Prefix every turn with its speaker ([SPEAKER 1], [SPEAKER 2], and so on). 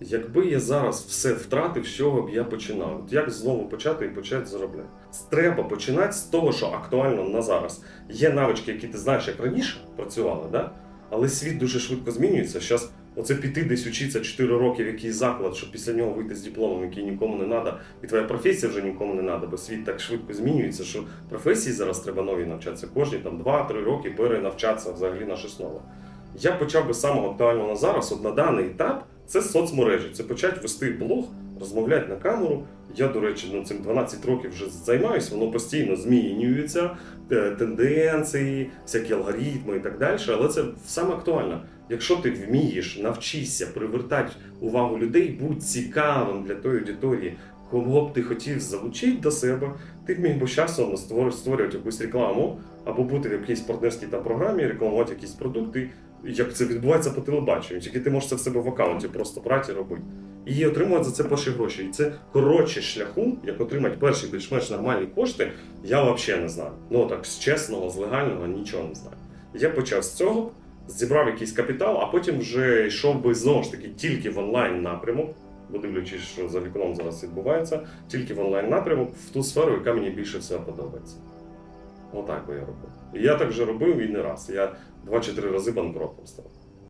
[SPEAKER 1] Якби я зараз все втратив, з чого б я починав? От як знову почати і почати заробляти? Треба починати з того, що актуально на зараз. Є навички, які ти знаєш, як раніше працювали, да? але світ дуже швидко змінюється. Зараз оце піти десь учитися 4 роки в якийсь заклад, щоб після нього вийти з дипломом, який нікому не треба, і твоя професія вже нікому не треба, бо світ так швидко змінюється, що професії зараз треба нові навчатися. Кожні там 2-3 роки перенавчатися взагалі на щось нове. Я почав би самого актуального на зараз, от на даний етап, це соцмережі. Це почати вести блог, розмовляти на камеру. Я, до речі, ну, цим 12 років вже займаюся, воно постійно змінюється, е, тенденції, всякі алгоритми і так далі. Але це саме актуально. Якщо ти вмієш, навчишся привертати увагу людей, будь цікавим для тої аудиторії, кого б ти хотів залучити до себе, ти міг би часом створювати, якусь рекламу або бути в якійсь партнерській там програмі, рекламувати якісь продукти, як це відбувається по телебаченню, тільки ти можеш це в себе в аккаунті просто брати робити. І отримувати за це перші гроші. І це коротше шляху, як отримати перші більш-менш нормальні кошти, я взагалі не знаю. Ну так, з чесного, з легального нічого не знаю. Я почав з цього, зібрав якийсь капітал, а потім вже йшов би знову ж таки тільки в онлайн напрямок, бо що за вікном зараз відбувається, тільки в онлайн напрямок в ту сферу, яка мені більше всього подобається. Отак би я робив. І я так вже робив і не раз. Я два чи три рази банкротом став.